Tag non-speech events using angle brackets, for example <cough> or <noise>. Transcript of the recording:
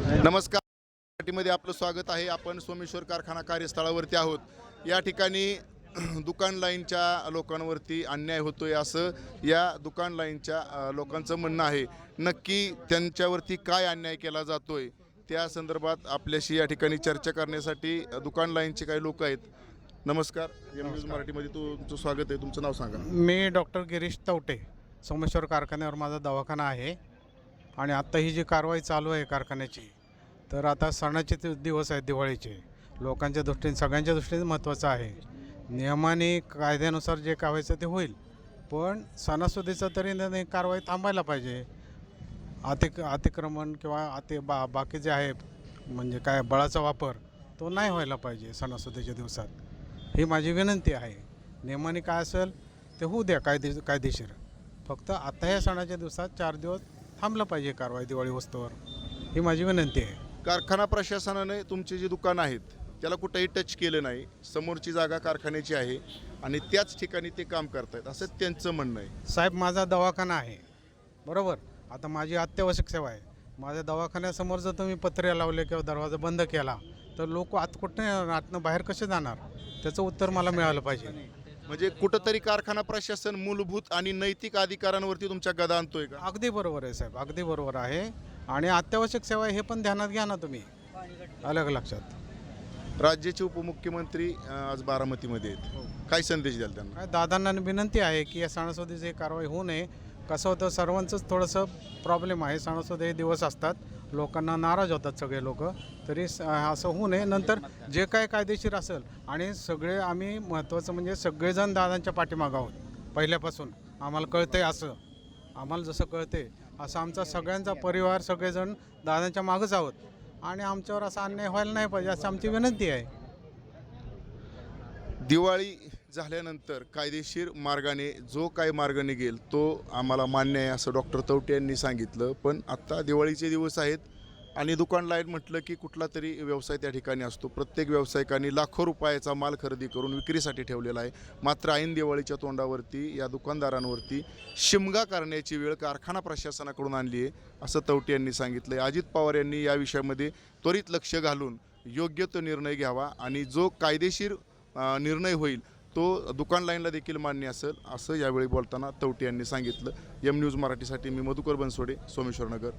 नमस्कार. मराठीमध्ये आपलं स्वागत आहे. आपण सोमेश्वर कारखाना कार्यस्थळावरती आहोत. या ठिकाणी <clears throat> दुकान लाईनच्या लोकांवरती अन्याय होतोय असं या दुकान लाईनच्या लोकांचं म्हणणं आहे. नक्की त्यांच्यावरती काय अन्याय केला जातोय? त्या संदर्भात आपल्याशी या ठिकाणी चर्चा करण्यासाठी दुकान लाईनचे काही लोक आहेत. नमस्कार. एम न्यूज मराठीमध्ये तू तुमचं स्वागत आहे. तुमचं नाव सांगा मी डॉक्टर गिरीश तवटे सोमेश्वर कारखान्यावर माझा दवाखाना आहे. आणि आत्ता ही जी कारवाई चालू आहे कारखान्याची तर आता सणाचे ते दिवस आहेत दिवाळीचे. लोकांच्या दृष्टीने सगळ्यांच्या दृष्टीने महत्त्वाचं आहे. नियमाने कायद्यानुसार जे काय व्हायचं ते होईल. पण सणासुदीचं तरी कारवाई थांबायला पाहिजे. अतिक अतिक्रमण किंवा अति बा बाकी जे आहे म्हणजे काय बळाचा वापर तो नाही व्हायला पाहिजे सणासुदीच्या दिवसात. ही माझी विनंती आहे. नियमाने काय असेल ते होऊ द्या कायदे कायदेशीर. फक्त आता या सणाच्या दिवसात चार दिवस थांबलं पाहिजे कारवाई दिवाळी वस्तूवर. ही माझी विनंती आहे. कारखाना प्रशासनाने तुमची जी दुकानं आहेत त्याला कुठेही टच केलं नाही. समोरची जागा कारखान्याची आहे आणि त्याच ठिकाणी ते काम करतायत असं त्यांचं म्हणणं आहे. साहेब माझा दवाखाना आहे. बरोबर? आता माझी अत्यावश्यक सेवा आहे. माझ्या दवाखान्यासमोर जर तुम्ही पत्रे लावले किंवा दरवाजा बंद केला तर लोक आत कुठं आतनं बाहेर कसे जाणार? त्याचं उत्तर मला मिळालं पाहिजे. म्हणजे कुठंतरी कारखाना प्रशासन मूलभूत आणि नैतिक अधिकारांवरती तुमच्या गदा आणतोय का? अगदी बरोबर आहे साहेब अगदी बरोबर आहे. आणि अत्यावश्यक सेवा हे पण ध्यानात घ्या ना तुम्ही. अलग लक्षात. राज्याचे उपमुख्यमंत्री अं, आज बारामतीमध्ये आहेत. काय संदेश द्याल त्यांना? काय दादांना विनंती आहे की या सणासुदीची ही कारवाई होऊ नये. कसं होतं सर्वांचंच थोडंसं प्रॉब्लेम आहे. सणासुदी हे दिवस असतात. लोकांना नाराज होतात सगळे लोक. तरी स- असं होऊ नये. नंतर जे काय कायदेशीर असेल आणि सगळे आम्ही महत्त्वाचं म्हणजे सगळेजण दादांच्या पाठीमागं आहोत. पहिल्यापासून. आम्हाला कळतंय असं. आम्हाला जसं कळते असं आमचा सगळ्यांचा परिवार सगळेजण दादांच्या मागंच आहोत. आणि आमच्यावर असा अन्याय व्हायला नाही पाहिजे अशी आमची विनंती आहे. दिवाळी झाल्यानंतर कायदेशीर मार्गाने जो काय मार्ग निघेल तो आम्हाला मान्य आहे असं डॉक्टर तवटे यांनी सांगितलं. पण आत्ता दिवाळीचे दिवस आहेत आणि दुकान लाईन म्हटलं की कुठला तरी व्यवसाय त्या ठिकाणी असतो. प्रत्येक व्यावसायिकांनी लाखो रुपयाचा माल खरेदी करून विक्रीसाठी ठेवलेला आहे. मात्र ऐन दिवाळीच्या तोंडावरती या दुकानदारांवरती शिमगा करण्याची वेळ कारखाना प्रशासनाकडून आणली आहे असं तवटे यांनी सांगितलं आहे अजित पवार यांनी या विषयामध्ये त्वरित लक्ष घालून योग्य तो निर्णय घ्यावा आणि जो कायदेशीर निर्णय होईल तो दुकान लाईनला देखील मान्य असेल असं यावेळी बोलताना तवटे यांनी सांगितलं. एम न्यूज मराठीसाठी मी मधुकर बनसोडे सोमेश्वर नगर.